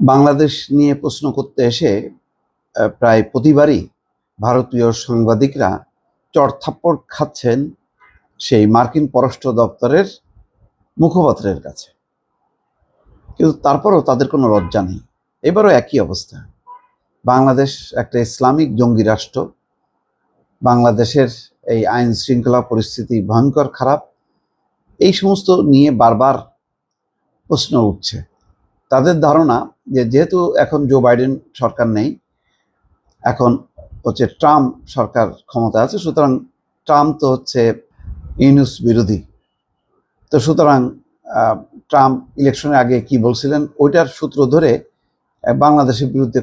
বাংলাদেশ নিয়ে প্রশ্ন করতে এসে প্রায় প্রতিবারই ভারতীয় সাংবাদিকরা চড়থাপ্পড় খাচ্ছেন সেই মার্কিন পররাষ্ট্র দপ্তরের মুখপাত্রের কাছে। কিন্তু তারপরও তাদের কোনো লজ্জা নেই। এবারও একই অবস্থা। বাংলাদেশ একটা ইসলামিক জঙ্গি রাষ্ট্র। বাংলাদেশের এই আইন শৃঙ্খলা পরিস্থিতি ভয়ঙ্কর খারাপ। এই সমস্ত নিয়ে বারবার প্রশ্ন উঠছে। তাদের ধারণা যে যেহেতু এখন জো বাইডেন সরকার নেই, এখন হচ্ছে ট্রাম্প সরকার ক্ষমতা আছে, সুতরাং ট্রাম্প তো হচ্ছে ইউনুস বিরোধী। তো সুতরাং ট্রাম্প ইলেকশনের আগে কি বলছিলেন, ওইটার সূত্র ধরে বাংলাদেশের বিরুদ্ধে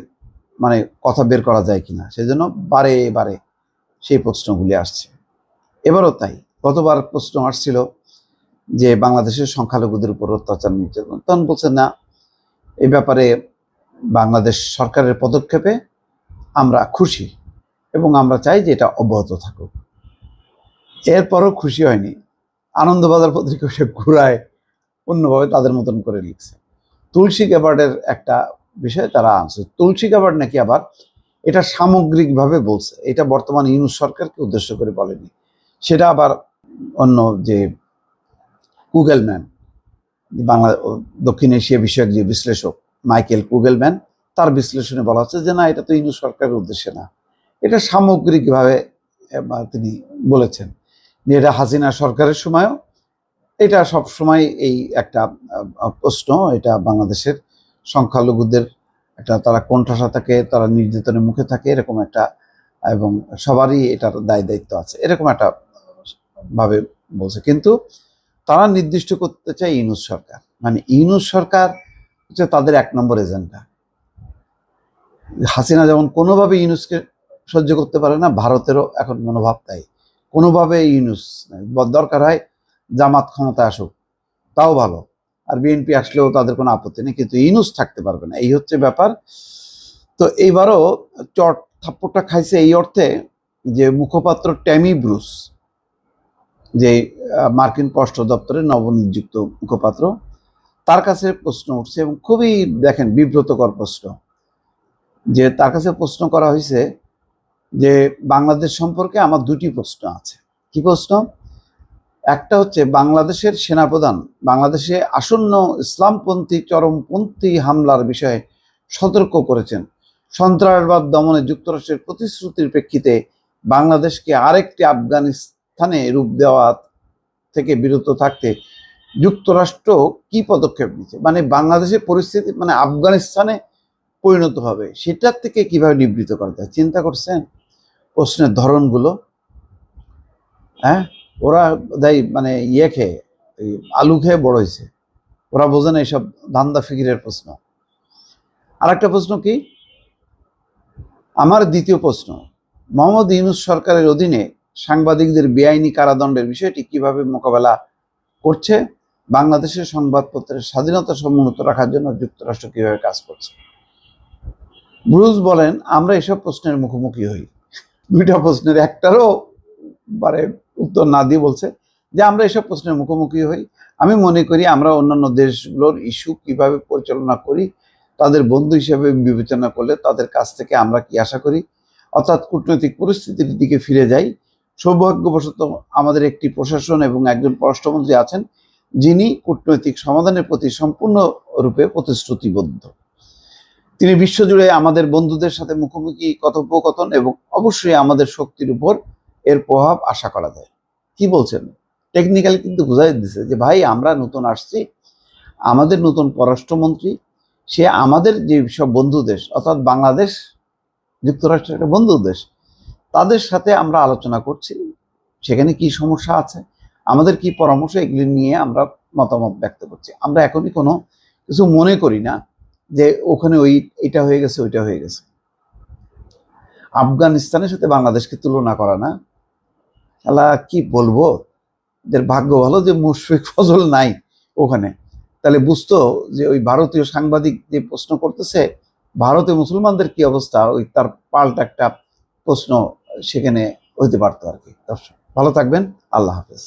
মানে কথা বের করা যায় কিনা সেই জন্য বারে বারে সেই প্রশ্নগুলি আসছে। এবারও তাই, গতবার প্রশ্ন আসছিল যে বাংলাদেশের সংখ্যালঘুদের উপর অত্যাচার নির্যাতন। তখন বলছে না এই ব্যাপারে বাংলাদেশ সরকারের পদক্ষেপে আমরা খুশি এবং আমরা চাই যে এটা অব্যাহত থাকুক। এরপরও খুশি হয়নি। আনন্দবাজার পত্রিকা সে ঘুরায় অন্যভাবে তাদের মতন করে লিখছে। তুলসী গ্যাবার্ডের একটা বিষয় তারা আনছে। তুলসী গ্যাবার্ড নাকি আবার এটা সামগ্রিকভাবে বলছে। এটা বর্তমান ইউনুস সরকারকে উদ্দেশ্য করে বলেনি। সেটা আবার অন্য যে কুগেলম্যান বাংলা দক্ষিণ এশিয়া বিষয়ক যে বিশ্লেষক মাইকেল কুগেলম্যান, তার বিশ্লেষণে বলা হচ্ছে যে না, এটা তো ইউনুস সরকারের উদ্দেশ্যে না। এটা সামগ্রিকভাবে তিনি বলেছেন যে এটা হাসিনা সরকারের সময়ও। এটা সব সময় এই একটা প্রশ্ন, এটা বাংলাদেশের সংখ্যালঘুদের একটা তারা কোণঠাসা থাকে, তারা নির্যাতনের মুখে থাকে, এরকম একটা, এবং সবারই এটার দায় দায়িত্ব আছে। এরকম একটা ভাবে বলছে। কিন্তু তারা নির্দিষ্ট করতে চায় ইউনুস সরকার। মানে ইউনুস সরকার হচ্ছে তাদের এক নম্বর এজেন্ডা। হাসিনা যেমন কোনোভাবে ইউনুসকে সহ্য করতে পারে না, ভারতেরও এখন মনোভাব তাই। কোনোভাবে ইউনুস দরকার হয় জামাত ক্ষমতা আসুক, তাও ভালো। আর বিএনপি আসলেও তাদের কোনো আপত্তি নেই, কিন্তু ইউনুস থাকতে পারবে না। এই হচ্ছে ব্যাপার। তো এইবারও চট থাপ্পড়টা খাইছে এই অর্থে যে মুখপাত্র ট্যামি ব্রুস যে মার্কিন পররাষ্ট্র দপ্তরের নবনিযুক্ত মুখপাত্র, তার কাছে প্রশ্ন উঠছে এবং খুবই, দেখেন, বিব্রতকর প্রশ্ন। যে, তার কাছে প্রশ্ন করা হয়েছে যে, বাংলাদেশ সম্পর্কে আমার দুটি প্রশ্ন আছে। কি প্রশ্ন? একটা হচ্ছে, বাংলাদেশের সেনাপ্রধান, বাংলাদেশে আসন্ন ইসলামপন্থী চরমপন্থী হামলার বিষয়ে সতর্ক করেছেন। সন্ত্রাসবাদ দমনে যুক্তরাষ্ট্রের প্রতিশ্রুতির প্রেক্ষিতে বাংলাদেশকে আরেকটি আফগানিস্তানে রূপ দেওয়া থেকে বিরত থাকতে যুক্তরাষ্ট্র কি পদক্ষেপ নিচ্ছে? মানে বাংলাদেশের পরিস্থিতি মানে আফগানিস্তানে পরিণত হবে, সেটার থেকে কীভাবে নিবৃত করা যায়? চিন্তা করছেন? প্রশ্নের ধরনগুলো? হ্যাঁ? ওরা দেয় মানে ইয়ে খেয়ে আলু খেয়ে বড় হয়েছে। ওরা বোঝে না এইসব ধান্দা ফিকিরের প্রশ্ন। আর একটা প্রশ্ন কি? আমার দ্বিতীয় প্রশ্ন, মোহাম্মদ ইউনুস সরকারের অধীনে সাংবাদিকদের বেআইনি কারাদণ্ডের বিষয়টি কীভাবে মোকাবেলা করছে, বাংলাদেশের সংবাদপত্রের স্বাধীনতা সমুন্নত রাখার জন্য যুক্তরাষ্ট্র কীভাবে কাজ করছে? ব্রুজ বলেন, আমরা এসব প্রশ্নের মুখোমুখি হই। দুইটা প্রশ্নের একটারও মানে উত্তর না দিয়ে বলছে যে, আমরা এসব প্রশ্নের মুখোমুখি হই। আমি মনে করি আমরা অন্যান্য দেশগুলোর ইস্যু কীভাবে পরিচালনা করি, তাদের বন্ধু হিসেবে বিবেচনা করলে তাদের কাছ থেকে আমরা কি আশা করি? অর্থাৎ কূটনৈতিক পরিস্থিতির দিকে ফিরে যাই। সৌভাগ্যবশত আমাদের একটি প্রশাসন এবং একজন পররাষ্ট্রমন্ত্রী আছেন, যিনি কূটনৈতিক সমাধানের প্রতি সম্পূর্ণরূপে প্রতিশ্রুতিবদ্ধ। তিনি বিশ্বজুড়ে আমাদের বন্ধুদের সাথে মুখোমুখি কথোপকথন এবং অবশ্যই আমাদের শক্তির উপর এর প্রভাব আশা করা যায়। কি বলছেন? টেকনিক্যালি কিন্তু বোঝাই দিছে যে, ভাই, আমরা নতুন আসছি। আমাদের নতুন পররাষ্ট্রমন্ত্রী, সে আমাদের যে সব বন্ধু দেশ, অর্থাৎ বাংলাদেশ, যুক্তরাষ্ট্রের একটা বন্ধু দেশ তাদের সাথে আমরা আলোচনা করছি, সেখানে কি সমস্যা আছে, আমাদের কি পরামর্শ, এগুলি নিয়ে আমরা মতামত ব্যক্ত করছি। আমরা এখনই কোনো কিছু মনে করি না যে ওখানে ওই, এটা হয়ে গেছে, ওইটা হয়ে গেছে। আফগানিস্তানের সাথে বাংলাদেশকে তুলনা করা না। আল্লাহ, কি বলব? এদের ভাগ্য ভালো যে মুশফিক ফজল নাই ওখানে। তাহলে বুঝতো যে ওই ভারতীয় সাংবাদিক যে প্রশ্ন করতেছে, ভারতে মুসলমানদের কি অবস্থা? ওই তার পাল্টা একটা প্রশ্ন সেখানে হইতে পারতো আর কি। দর্শক ভালো থাকবেন। আল্লাহ হাফেজ।